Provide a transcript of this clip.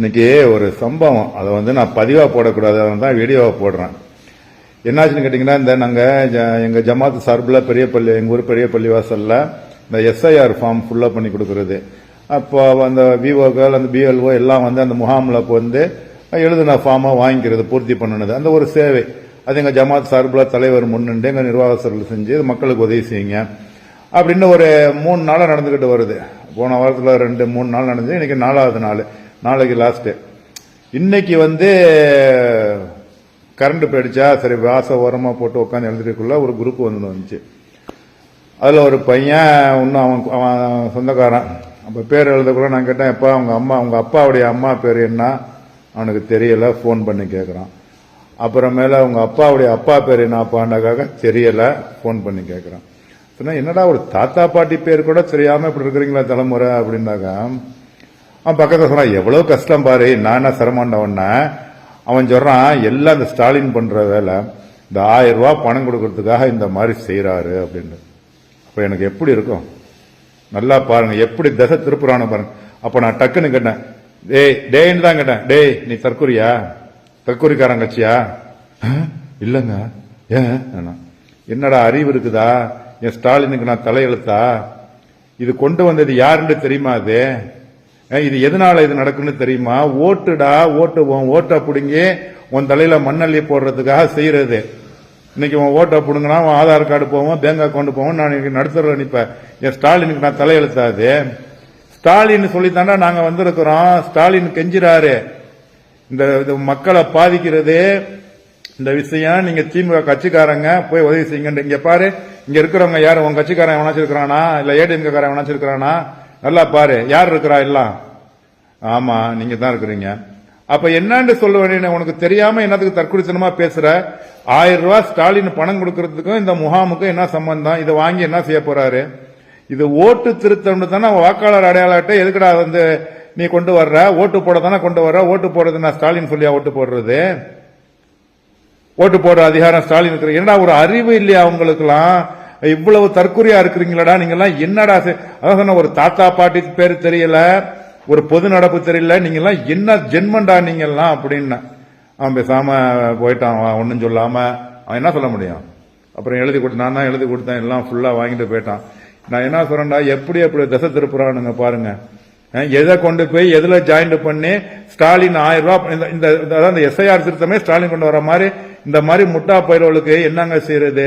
இன்னைக்கு ஒரு சம்பவம். அதை வந்து நான் பதிவாக போடக்கூடாது. அதனால தான் வீடியோவை போடுறேன். என்னாச்சுன்னு கேட்டிங்கன்னா இந்த நாங்கள் எங்கள் ஜமாத்து சார்பில் பெரிய பள்ளி எங்கள் ஊர் பெரிய பள்ளி வாசலில் இந்த எஸ்ஐஆர் ஃபார்ம் ஃபுல்லாக பண்ணி கொடுக்கறது. அப்போ அந்த விஓக்கள் அந்த பிஎல்ஓ எல்லாம் வந்து அந்த முகாமில் வந்து எழுதின ஃபார்மை வாங்கிக்கிறது பூர்த்தி பண்ணினது. அந்த ஒரு சேவை. அது எங்கள் ஜமாத் சார்பில் தலைவர் முன்னின்று எங்கள் நிர்வாகத்தில் செஞ்சு மக்களுக்கு உதவி செய்யுங்க. அப்படின்னு ஒரு மூணு நாளாக நடந்துக்கிட்டு வருது. போன வாரத்தில் ரெண்டு மூணு நாள் நடந்து இன்னைக்கு நாலாவது நாள். நாளைக்கு லாஸ்ட்டு இன்னைக்கு வந்து கரண்ட் போயிடுச்சா? சரி வாச ஓரமாக போட்டு உட்காந்து எழுதிட்டுக்குள்ள ஒரு குரூப் வந்து வந்துச்சு. அதில் ஒரு பையன் இன்னும் அவன் அவன் சொந்தக்காரன். அப்போ பேர் எழுதக்குள்ள நான் கேட்டேன் எப்போ அவங்க அம்மா அவங்க அப்பாவுடைய அம்மா பேர் என்ன? அவனுக்கு தெரியலை ஃபோன் பண்ணி கேட்குறான் அப்புறமேல அவங்க அப்பாவுடைய அப்பா பேர் என்னப்பாண்டாக்காக தெரியலை ஃபோன் பண்ணி கேட்குறான் சொன்னால் என்னடா ஒரு தாத்தா பாட்டி பேர் கூட தெரியாமல் இப்படி இருக்கிறீங்களா தலைமுறை அப்படின்னாக்கா அவன் பக்கத்தில் சொன்னான் எவ்வளோ கஷ்டம் பாரு நான் என்ன சிரமண்டவன்னா அவன் சொல்கிறான் எல்லாம் இந்த ஸ்டாலின் பண்ணுற வேலை இந்த ஆயிரம் ரூபா பணம் கொடுக்கறதுக்காக இந்த மாதிரி செய்கிறாரு அப்படின்னு. அப்போ எனக்கு எப்படி இருக்கும்? நல்லா பாருங்க எப்படி தசை திருப்புறான்னு பாருங்க. அப்போ நான் டக்குன்னு கேட்டேன் டேய் டேன்னு தான் கேட்டேன் டேய் நீ தற்கூரியா? தற்கூரிக்காரன் கட்சியா? இல்லைங்க. ஏன் என்னடா அறிவு இருக்குதா? என் ஸ்டாலினுக்கு நான் தலையெழுத்தா? இது கொண்டு வந்தது யாருன்னு தெரியுமா அது? இது எதனால இது நடக்குன்னு தெரியுமா? ஓட்டுடா ஓட்டு உன் ஓட்டை பிடுங்கி உன் தலையில மண்ணள்ளி போடுறதுக்காக செய்யறது. இன்னைக்கு உன் ஓட்டை பிடுங்கினா உன் ஆதார் கார்டு போவோம் பேங்க் அக்கௌண்ட் போவோம் நான் இன்னைக்கு நடத்துற நினைப்பேன் என் ஸ்டாலினுக்கு நான் தலையெழுத்தாது. ஸ்டாலின் சொல்லித்தாண்டா நாங்க வந்திருக்கிறோம். ஸ்டாலின் கெஞ்சிறாரு. இந்த இது மக்களை பாதிக்கிறது. இந்த விஷயம் நீங்க திமுக கட்சிக்காரங்க போய் உதவி செய்யுங்க இங்க பாரு இங்க இருக்கிறவங்க யாரும் உங்க கட்சிக்காரன் எவனாச்சும் இருக்கிறானா? இல்ல ஏடிஎம்கே காரன் எவனாச்சும் இருக்கிறானா? நல்லா பாரு. யார் இருக்கிறா எல்லாம்? ஆமா நீங்க தான் இருக்கிறீங்க. அப்ப என்னன்னு சொல்ல வேண்டிய உனக்கு தெரியாம என்னத்துக்கு தற்குறித்தனமா பேசுற? ஆயிரம் ரூபாய் ஸ்டாலின் பணம் கொடுக்கறதுக்கும் இந்த முகாமுக்கும் என்ன சம்பந்தம்? இதை வாங்கி என்ன செய்ய போறாரு? இது ஓட்டு திருத்தம்னு தானே வாக்காளர் அடையாள அட்டை எதுக்குடா வந்து நீ கொண்டு வர்ற? ஓட்டு போட தானே கொண்டு வர்ற? ஓட்டு போடுறது நான் ஸ்டாலின் சொல்லியா ஓட்டு போடுறது? ஓட்டு போடுற அதிகாரம் ஸ்டாலின் இருக்கிற என்னடா ஒரு அறிவு இல்லையா அவங்களுக்குலாம் இவ்வளவு தற்கொலையா இருக்கிறீங்களடா நீங்க எல்லாம் என்னடா அதான் ஒரு தாத்தா பாட்டி பேர் தெரியல ஒரு பொது நடப்பு தெரியல நீங்க எல்லாம் என்ன ஜென்மண்டா நீங்க எல்லாம் அப்படின்னு. அவன் பேசாம போயிட்டான் ஒன்றும் ஒன்னும் சொல்லாம. அவன் என்ன சொல்ல முடியும்? அப்புறம் எழுதி கொடுத்து நான் தான் எழுதி கொடுத்தேன் எல்லாம் ஃபுல்லா வாங்கிட்டு போயிட்டான். நான் என்ன சொல்றேன்டா எப்படி எப்படி தசை திருப்புறானுங்க பாருங்க. எதை கொண்டு போய் எதுல ஜாயின் பண்ணி ஸ்டாலின் ஆயிரம் ரூபாய் இந்த- இந்த இந்த- அதான் இந்த எஸ்ஐஆர் திருத்தமே ஸ்டாலின் கொண்டு வர மாதிரி இந்த மாதிரி முட்டா பயிர்களுக்கு என்னங்க செய்யறது